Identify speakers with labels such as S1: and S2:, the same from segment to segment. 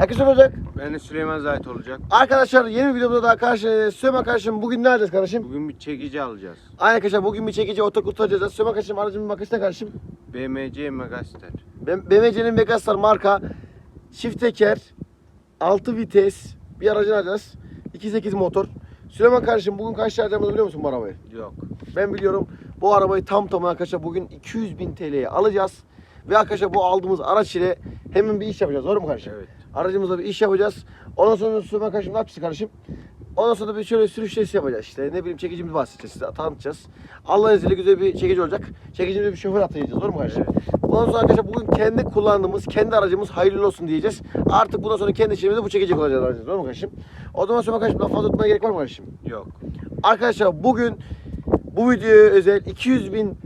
S1: Herkes olacak.
S2: Ben de Süleyman Zahit olacak.
S1: Arkadaşlar yeni bir videomda daha karşı Süleyman kardeşim bugün neredeyiz kardeşim?
S2: Bugün bir çekici alacağız.
S1: Aynen arkadaşlar bugün bir çekici otokut alacağız. Süleyman kardeşim aracımın markası ne kardeşim?
S2: BMC Megastar.
S1: BMC'nin Megastar marka çift teker 6 vites bir aracını alacağız. 2.8 motor. Süleyman kardeşim bugün kaç lira harcadığımızı biliyor musun bu arabayı?
S2: Yok.
S1: Ben biliyorum. Bu arabayı tam tamına arkadaşlar bugün 200 bin TL'ye alacağız. Ve arkadaşlar bu aldığımız araç ile hemen bir iş yapacağız. Doğru mu kardeşim?
S2: Evet.
S1: Aracımızla bir iş yapacağız. Ondan sonra Süleyman kardeşim ne yapacağız kardeşim? Ondan sonra bir şöyle sürüş testi yapacağız işte. Ne bileyim çekicimizi bahsedeceğiz size tanıtacağız. Allah'ın izniyle güzel bir çekici olacak. Çekicimize bir şoför atayacağız. Doğru mu kardeşim? Ondan sonra arkadaşlar bugün kendi kullandığımız, kendi aracımız hayırlı olsun diyeceğiz. Artık bundan sonra kendi işimizde bu çekici kullanacağız aracımızı. Doğru mu kardeşim? O zaman Süleyman kardeşim daha fazla tutmaya gerek var mı kardeşim?
S2: Yok.
S1: Arkadaşlar bugün bu videoya özel 200 bin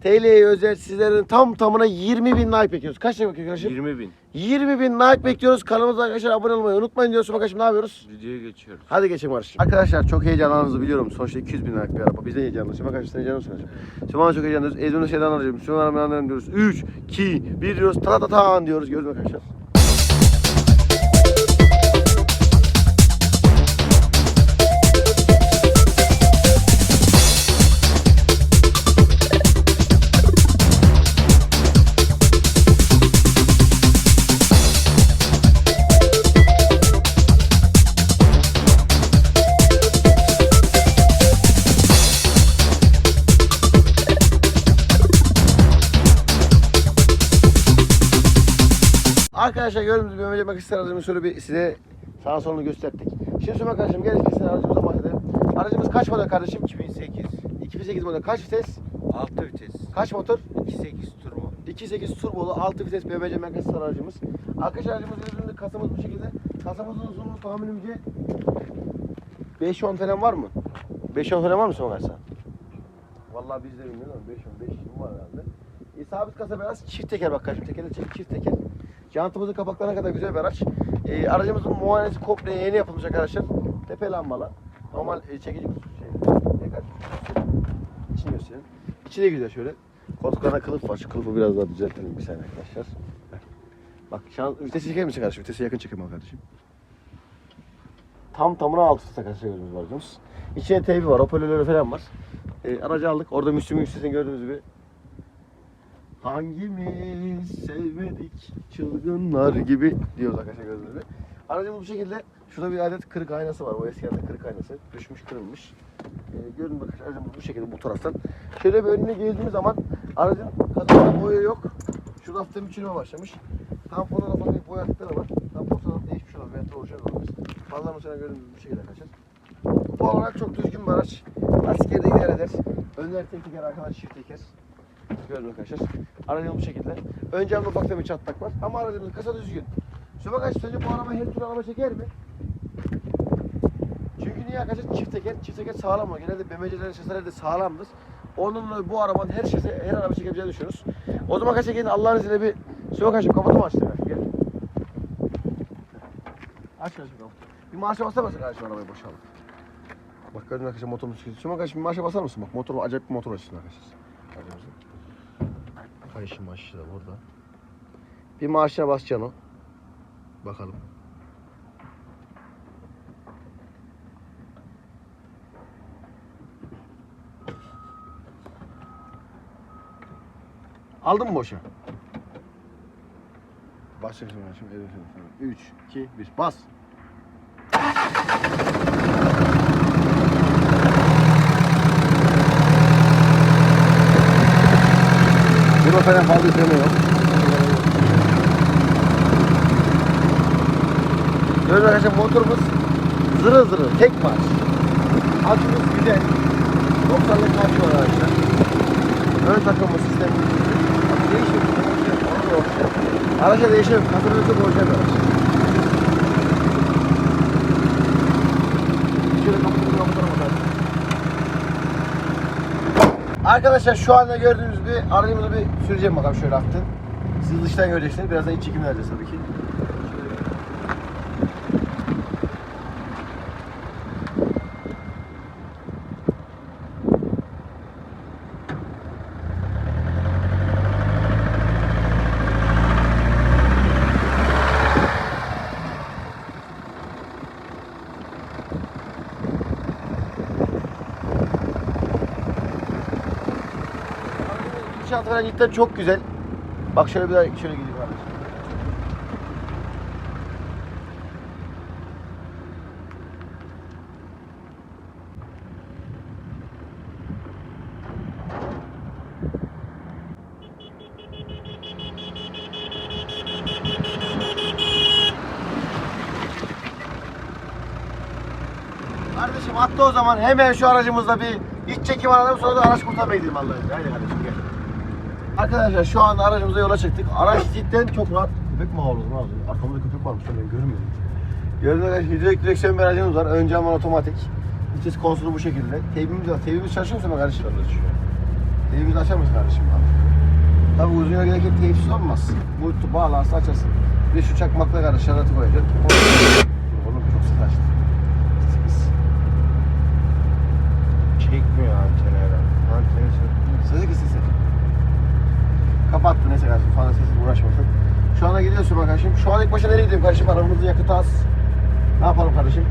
S1: TL'ye özel sizlerin tam tamına 20 bin like bekliyoruz. Kaç like bekliyoruz kardeşim?
S2: 20 bin.
S1: 20 bin like bekliyoruz. Kanalımıza arkadaşlar abone olmayı unutmayın diyoruz. Bakalım ne yapıyoruz?
S2: Videoya geçiyoruz.
S1: Hadi geçelim kardeşim. Arkadaşlar çok heyecanlandığınızı biliyorum. Sonuçta 200 bin like bir araba. Biz de heyecanlıyız. Şimdi arkadaşlar sen heyecanlı mısın? Şimdi bana çok heyecanlıyız. Ezber'in şeyden alacağım. Şu an anlayalım diyoruz. 3, 2, 1 diyoruz. Ta ta ta diyoruz. Gördün mü arkadaşlar? Arkadaşlar gördüğünüz gibi Mehmet Bakış aracımı şöyle bir size sağa solunu gösterdik. Şimdi Süleyman kardeşim gel size aracımıza bahsedelim. Aracımız kaç model kardeşim?
S2: 2008.
S1: 2008 model kaç vites?
S2: 6 vites.
S1: Kaç motor?
S2: 2.8 turbo.
S1: 2.8 turbolu 6 vites BMW Megastar aracımız. Arkadaşlar aracımız üzerinde kasamız bu şekilde. Kasamızın uzunluğu tahminimce 5-10 falan var mı? 5-10 falan var mı son karşısa? Vallahi biz de bilmiyoruz ama 5-10 5 20 var herhalde. E, sabit kasa biraz çift teker bak kardeşim. Tekerde çift, çift teker. Jantımızın kapaklarına kadar güzel bir araç. E, aracımızın muayenesi komple yeni yapılmış arkadaşlar. Tepe lambalı. Normal e, çekici şey. İçini gösterelim. İçi de güzel şöyle. Koltuklarına kılıf var. Şu kılıfı biraz daha düzeltelim bir saniye arkadaşlar. Bak şu an vitesi çeker misin kardeşim? Vitesi yakın al kardeşim. Tam tamına altı arkadaşlar gördüğünüz var aracımız. İçine teybi var, hoparlörleri falan var. E, aracı aldık. Orada Müslüm'ün üstesini gördüğünüz gibi. Hangimiz sevmedik çılgınlar gibi diyoruz arkadaşlar gibi. Aracımız bu şekilde. Şurada bir adet kırık aynası var. O eskiden kırık aynası. Düşmüş kırılmış. E, görün bakın aracımız bu şekilde bu taraftan. Şöyle bir önüne geldiğimiz zaman aracın kasasında boya yok. Şurada hafiften bir çürüme başlamış. Tamponu da falan boyattıkları var. Tampon sana değişmiş olan veyahut da orijinal olmaz. Fazla mesela gördüğünüz bu şekilde arkadaşlar. Bu olarak çok düzgün bir araç. Lastikleri de idare eder. Önler tek teker arkadaş çift teker. Gördün arkadaşlar. Aracımız bu şekilde. Ön camda ufak bir çatlak var. Ama aracımız kasa düzgün. Şuna kaç sence bu araba her türlü araba çeker mi? Çünkü niye arkadaşlar çift teker, çift teker sağlam olur. Genelde BMC'lerin şaseleri de sağlamdır. Onunla bu arabanın her şase, her araba çekebileceğini düşünüyoruz. O zaman kaç gelin Allah'ın izniyle bir Şuna kaçım kapatı mı açtın? Gel. Aç kardeşim kapatı. Bir marşa basar mısın kardeşim arabayı boşaltıp? Bak gördün arkadaşlar motorumuz çıkıyor. Şuna kardeşim bir marşa basar mısın? Bak motor acayip bir motor açsın arkadaşlar. Aracımızın. Kayışım aşağıda burada. Bir marşına basacaksın o. Bakalım. Aldın mı boşa? Şimdi. Evet, evet, evet. 3, 2, 1. Bas. Burada falan fazla üfleme yok. Böyle arkadaşlar motorumuz zırı zırı tek marş. Akımız güzel. 90'lık marş var arkadaşlar. Ön takımı sistemi. Orijinal. Araçta değişiyor. Kasırlısı orijinal bir araç. Şöyle kapatın kapatalım bakalım. Arkadaşlar şu anda gördüğünüz gibi aracımızı bir süreceğim bakalım şöyle hafiften. Siz dıştan göreceksiniz. Birazdan iç çekim vereceğiz tabii ki. Gidişatı falan cidden çok güzel. Bak şöyle bir daha şöyle gideyim kardeşim. Kardeşim attı o zaman hemen şu aracımızda bir iç çekim alalım sonra da araç kurtarmaya gidelim Allah'ım. Haydi kardeşim gel. Arkadaşlar şu anda aracımıza yola çıktık. Araç cidden çok rahat. Köpek mi havladı ne yapıyor? Arkamda köpek varmış ben görmüyorum. Gördüğünüz gibi hidrolik direksiyon bir aracımız var. Ön cam otomatik. Vites konsolu bu şekilde. Teybimiz var. Teybimiz çalışıyor mu kardeşim? Çalışıyor. Teybimizi açar mısın kardeşim? Tabii uzun yola giderken teyipsiz olmaz. Bu bağlarsa açarsın. Bir şu çakmakla kardeş şaratı koyacaksın. Oğlum çok ses açtı.
S2: Çekmiyor anteni herhalde. Anteni çekmiyor.
S1: Sesi kız sesi. Kapattı neyse kardeşim fazla sesle uğraşmasın. Şu anda gidiyorsun bak kardeşim. Şu an ilk başta nereye gidiyorum kardeşim? Arabamızın yakıtı az. Ne yapalım kardeşim?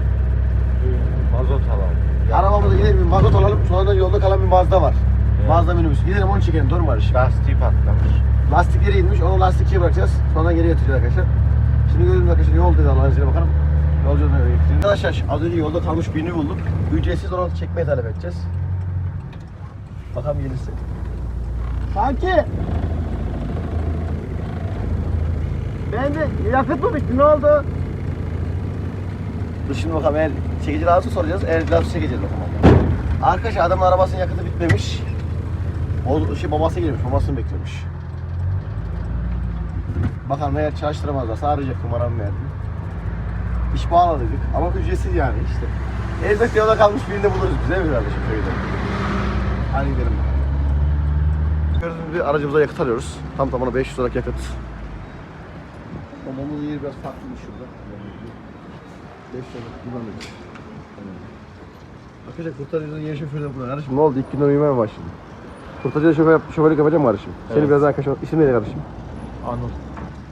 S2: Mazot alalım.
S1: Arabamıza gidelim bir mazot alalım. Sonra da yolda kalan bir Mazda var.
S2: Evet.
S1: Mazda minibüs. Gidelim onu çekelim. Doğru mu kardeşim?
S2: Lastiği patlamış.
S1: Lastikleri inmiş. Onu lastikçiye bırakacağız. Sonra geri götüreceğiz arkadaşlar. Şimdi görelim arkadaşlar yol dedi Allah'ın izniyle bakalım. Yolcu nereye gitti? Arkadaşlar az önce yolda kalmış birini bulduk. Ücretsiz onu çekmeye talep edeceğiz. Bakalım gelirse. Sanki. Ben de yakıt mı bitti ne oldu? Dur şimdi bakalım eğer çekici lazım soracağız. Eğer lazım çekeceğiz bakalım. Arkadaşlar adamın arabasının yakıtı bitmemiş. O şey babası gelmiş, babasını bekliyormuş. Bakalım eğer çalıştıramazlarsa arayacak numaramı verdim. İş bağladık ama ücretsiz yani işte. Elbette yolda kalmış birini buluruz bize mi kardeşim köyde? Hadi gidelim bakalım. Gördüğünüz gibi aracımıza yakıt alıyoruz. Tam tamına 500 liralık yakıt. Babamızın yeri biraz farklıymış şurada. 5 liralık kullanıyoruz. Arkadaşlar kurtarıcının yeni şoförü de burada. Kardeşim ne oldu? İlk günden uyumaya mı başladın? Kurtarıcıda şoför, şoförlük yapacağım kardeşim? Seni
S2: Evet.
S1: biraz arkadaşım. İsim neydi kardeşim?
S2: Anıl.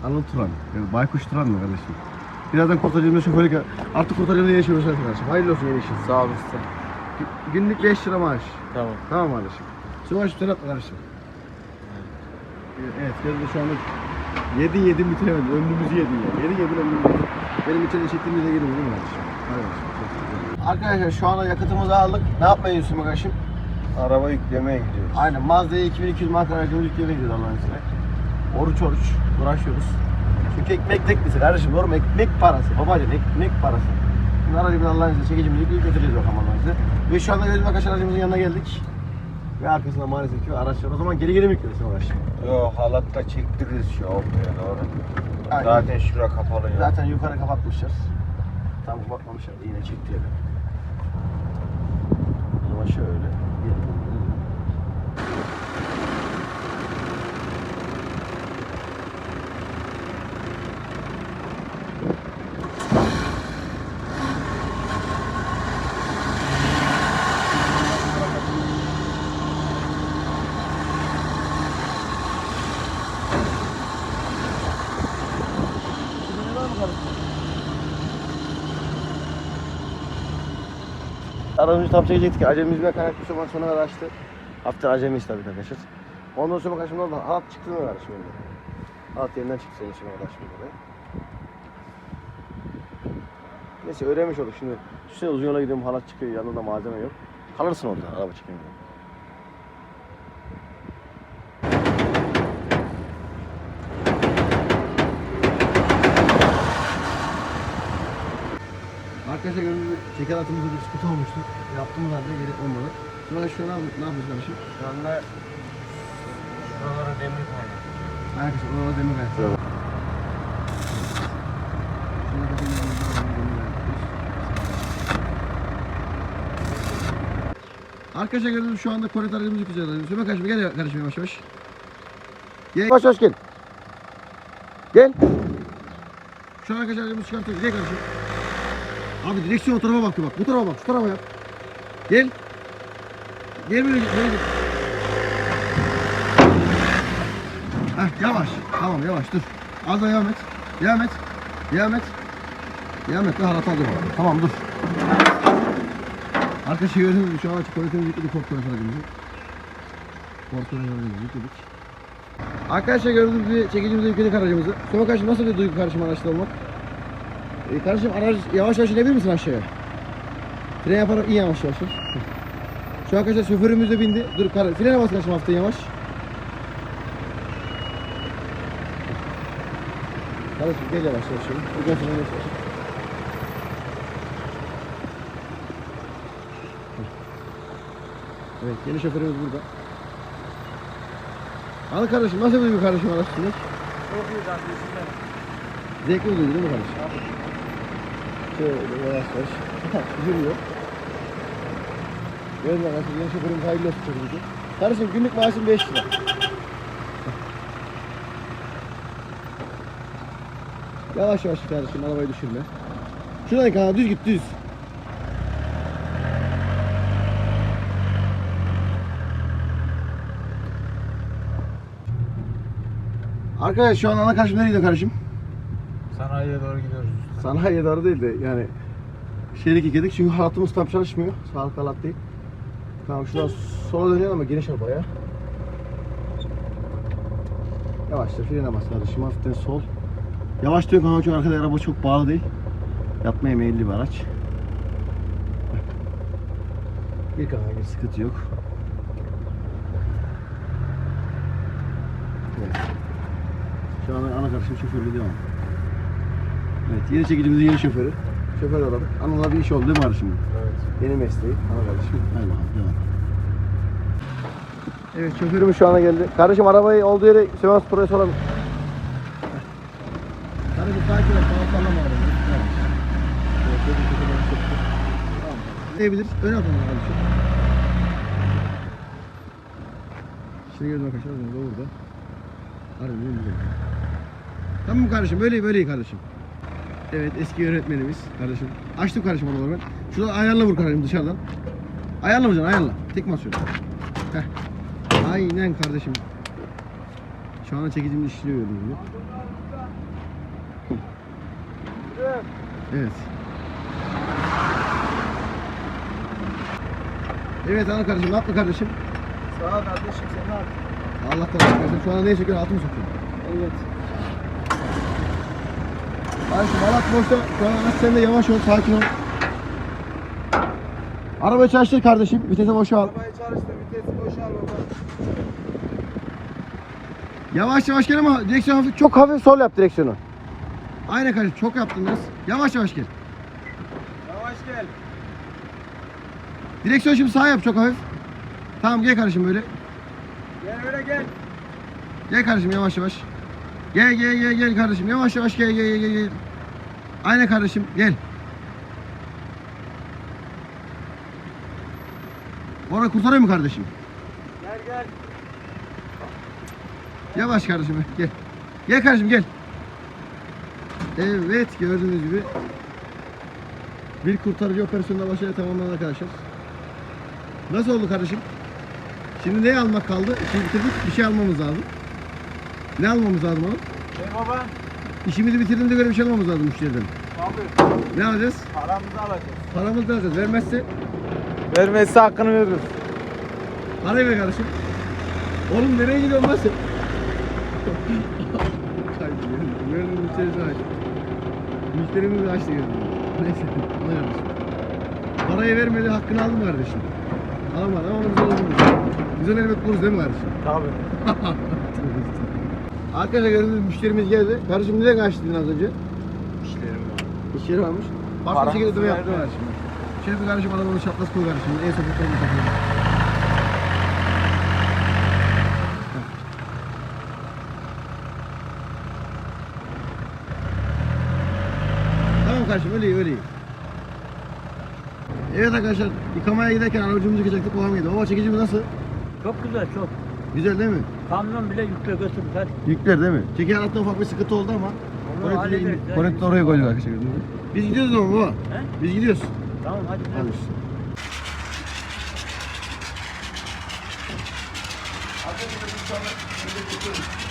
S1: Anıl Turan. Yani Baykuş Turan mı kardeşim? Birazdan kurtarıcımda şoförlük yap. Artık kurtarıcımda yeni şoför sensin kardeşim. Hayırlı olsun yeni işin.
S2: Sağ olasın.
S1: Gü- Günlük 5 lira maaş.
S2: Tamam.
S1: Tamam kardeşim. Süvaş sen atma kardeşim. Evet, gözde şu anda yedin yedin bitiremedin. Ömrümüzü yedin ya. Yedin yedin ömrümüzü. Benim içeri çektiğimde de yedim değil mi kardeşim? Arkadaşlar şu anda yakıtımızı aldık. Ne yapmayı diyorsun kardeşim?
S2: Araba yüklemeye gidiyoruz.
S1: Aynen Mazda'ya 2200 marka aracımızı yüklemeye gidiyoruz Allah'ın izniyle. Oruç oruç uğraşıyoruz. Çünkü ekmek teknisi kardeşim doğru mu? Ekmek parası babacığım ekmek parası. Şimdi aracımızı Allah'ın izniyle çekicimizi yükleyip götüreceğiz bakalım Allah'ın izniyle. Ve şu anda gördüğünüz arkadaşlar aracımızın yanına geldik. Ve arkasında maalesef ki araç var. O zaman geri geri mi yüklesin araç?
S2: Yo halatla çektiririz şu ortaya doğru.
S1: Aynen.
S2: Zaten şura kapalı ya.
S1: Zaten yukarı kapatmışlar. Tam kapatmamışlar. Yine çekti yani. O zaman şöyle. Aracımızı tam çekecektik. Acemimiz bir kayak bir zaman sonra kadar açtı. Hafta acemiyiz tabii arkadaşlar. Ondan sonra şimdi oldu. Halat çıktı mı kardeşim şimdi? Halat yerinden çıktı senin şimdi buraya. Neyse öğrenmiş olduk şimdi. Düşünsene uzun yola gidiyorum halat çıkıyor yanında malzeme yok. Kalırsın orada araba çekiminde. Arkadaşlar şeker atımızda bir sıkıntı olmuştu. Yaptığımız halde geri olmadı. Sonra şu an ne yapıyoruz kardeşim?
S2: Şu anda şuralara demir koyduk.
S1: Arkadaşlar ona demir kaydı. Arkadaşlar gördüğünüz şu anda korit aracımızı yıkayacağız. Söyle kardeşim gel kardeşim yavaş yavaş. Gel. Yavaş yavaş gel. Gel. Şu an arkadaşlar aracımızı çıkartıyoruz. Gel kardeşim. Abi direksiyon o tarafa baktı bak. Bu tarafa bak. Şu tarafa yap. Gel. Gel böyle git. Böyle. Heh, yavaş. Tamam yavaş dur. Az da devam et. Devam et. Devam et. Devam et. Daha rahat aldım. Tamam dur. Gördüğünüz gibi şu an açık koridorumuzu yükledik. Korktu aracımızı. Korktu aracımızı yükledik. Arkadaşlar gördüğünüz gibi çekicimizi yükledik aracımızı. Sonra kardeşim nasıl bir duygu kardeşim araçta olmak? Ee, kardeşim aracı yavaş yavaş inebilir misin aşağıya? Fren yaparak in yavaş yavaş. Şu an arkadaşlar şoförümüz de bindi. Dur kardeşim frene bas kardeşim hafta yavaş. Kardeşim gel yavaş yavaş. Buradan frene bas. Evet yeni şoförümüz burada. Al kardeşim nasıl bir kardeşim araç sürmek?
S2: Çok iyi kardeşim.
S1: Zevkli duygu değil mi kardeşim? Şöyle yavaş yavaş. Yürüyor. Gördün arkadaşlar yeni şoförümüz hayırlı olsun çocuğumuzu. Kardeşim günlük maaşım 5 lira. Yavaş yavaş kardeşim arabayı düşürme. Şuradan kana düz git düz. Arkadaş şu an ana kardeşim nereye gidiyor kardeşim?
S2: Sanayiye doğru gidiyoruz.
S1: Sanayiye doğru değil de yani şerik yıkadık çünkü halatımız tam çalışmıyor. Sağlık halat değil. Tamam şuradan sola dönüyor ama geniş araba ya. Yavaşça frene bas kardeşim hafiften sol. Yavaş diyor kanka çünkü arkada araba çok bağlı değil. Yapmaya meyilli bir araç. Bir kanka bir sıkıntı yok. Evet. Şu an ana kardeşim şoförlüğü devam. Evet, yeni çekicimizin yeni şoförü. Şoför aradık. Anıl'a bir iş oldu değil mi kardeşim?
S2: Evet.
S1: Yeni mesleği. Ana kardeşim. Bakalım devam. Evet şoförümüz şu ana geldi. Kardeşim arabayı olduğu yere Sivas Pro'ya soralım. Kardeşim sakin ol. Tamam sallama arabayı. Tamam. Diyebilir. Ön atalım kardeşim. Şimdi gördüm arkadaşlar. Burada burada. Harbi güzel. Tamam kardeşim böyle böyle iyi kardeşim. Evet eski öğretmenimiz kardeşim. Açtım kardeşim oraları ben. Şurada ayarla vur kardeşim dışarıdan. Ayarla vuracaksın ayarla. Tek basıyor. Heh. Aynen kardeşim. Şu anda çekicim işliyor gördüğünüz gibi. Evet. Evet ana kardeşim ne yaptın kardeşim?
S2: Sağ ol kardeşim sen ne yaptın?
S1: Allah korusun kardeşim. Şu anda neye söküyorsun? Altı mı söküyorsun?
S2: Evet.
S1: Boşta. Şu an araç sen de yavaş ol, sakin ol. Arabayı çalıştır kardeşim. Vitesi boşa al.
S2: Arabayı çalıştır vitesi boşal baba.
S1: Yavaş yavaş gel ama direksiyon hafif, çok hafif sol yap direksiyonu. Aynen kardeşim çok yaptın biraz. Yavaş yavaş gel.
S2: Yavaş gel.
S1: Direksiyon şimdi sağ yap çok hafif. Tamam gel kardeşim böyle.
S2: Gel öyle gel.
S1: Gel kardeşim yavaş yavaş. Gel gel gel gel kardeşim yavaş yavaş gel gel gel gel. Aynen kardeşim gel. Orada kurtarıyor mu kardeşim?
S2: Gel gel.
S1: Yavaş kardeşim gel. Gel kardeşim gel. Evet gördüğünüz gibi bir kurtarıcı operasyonuna başarıyla tamamlanan arkadaşlar. Nasıl oldu kardeşim? Şimdi ne almak kaldı? İşi bitirdik. Bir şey almamız lazım. Ne almamız lazım oğlum?
S2: Gel baba.
S1: İşimizi bitirdiğimize göre bir şey almamız lazım müşteriden.
S2: Abi
S1: Ne alacağız?
S2: paramızı alacağız.
S1: Paramızı alacağız. Vermezse
S2: Vermezse hakkını veririz.
S1: parayı ver kardeşim. Oğlum nereye gidiyorsun lan sen? Kaybediyorum. Müşterisi açtı. Müşterimiz açtı gibi. Neyse. Al kardeşim. Parayı vermedi hakkını aldın mı kardeşim? Alamadı ama biz oldu. Biz onu elbet buluruz değil mi kardeşim?
S2: Tabii.
S1: Arkadaşlar gördüğünüz müşterimiz geldi. Kardeşim nereye kaçtın az önce?
S2: İşlerim var.
S1: İş yeri varmış. Farklı bir
S2: Paramızı
S1: şekilde ödeme yaptı
S2: verdi.
S1: kardeşim. Bir kardeşim adamın şapkası koy kardeşim. En son fotoğrafını takıyor. Tamam kardeşim öyle iyi öyle iyi. Evet arkadaşlar yıkamaya giderken aracımızı yıkayacaktık babam gidiyor. Baba çekicimiz nasıl?
S3: Çok güzel çok.
S1: Güzel değil mi?
S3: Kamyon bile yükle götürür.
S1: Yükler değil mi? Çeken altta ufak bir sıkıntı oldu ama.
S3: Onu hallederiz. ya.
S1: Konektör oraya koyacak. Biz gidiyoruz ama baba.
S3: He?
S1: Biz gidiyoruz.
S3: Tamam hadi. Hadi. Alıyoruz.
S1: Arkadaşlar biz.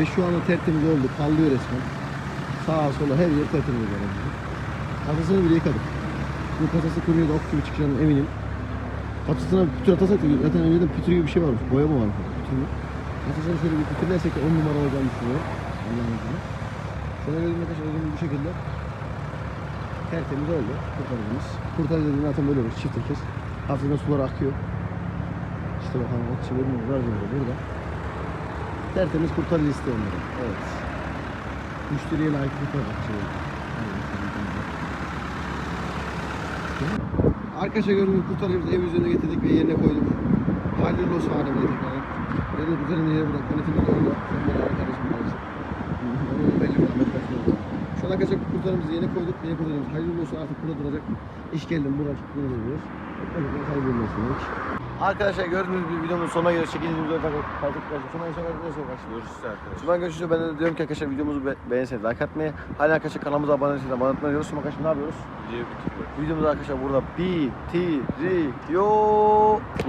S1: Ve şu anda tertemiz oldu. Parlıyor resmen. Sağa sola her yer tertemiz oldu. Kasasını bile yıkadık. Bu kasası kırıyordu ok gibi çıkacağını eminim. Kasasına pütür atasak da zaten önceden pütür gibi bir şey varmış. Boya mı varmış? Pütür mü? Kasasını şöyle bir pütürlersek de 10 numara olacağını düşünüyorum. Allah'ın izniyle. Şöyle gördüğünüz arkadaşlar bu şekilde tertemiz oldu kurtarıcımız. Kurtarıcı dediğin zaten böyle olur. Çift kez. Hafiften sular akıyor. İşte bakalım o aracımız da burada. Tertemiz kurtarıcı isteyenlere. Evet. Müşteriye layık kurtarıcı şey. Arkadaşlar gördüğünüz kurtarıcımızı ev üzerine getirdik ve yerine koyduk. Hayırlı olsun bile tekrar. Benim üzerine yere bırak. Yönetimi. Sen bana arkadaşım. Onun belli bir Ahmet Başkan oldu. Şu an arkadaşlar kurtarıcımızı yerine koyduk. Yeni kurtarıcımız hayırlı olsun artık burada duracak. İş geldim burada duruyoruz. Hayırlı olsun. Arkadaşlar gördüğünüz bir videonun sonuna göre çekildiğimiz videoda kaldık. Sonra en son ne söylemek
S2: Görüşürüz arkadaşlar.
S1: Görüşürüz. Ben de diyorum ki arkadaşlar videomuzu be beğenseniz like atmayı. Hala arkadaşlar kanalımıza abone değilseniz abone olmayı diyoruz. Şimdi arkadaşlar ne yapıyoruz?
S2: Videoyu bitiriyoruz.
S1: Videomuzu arkadaşlar burada bitiriyoruz.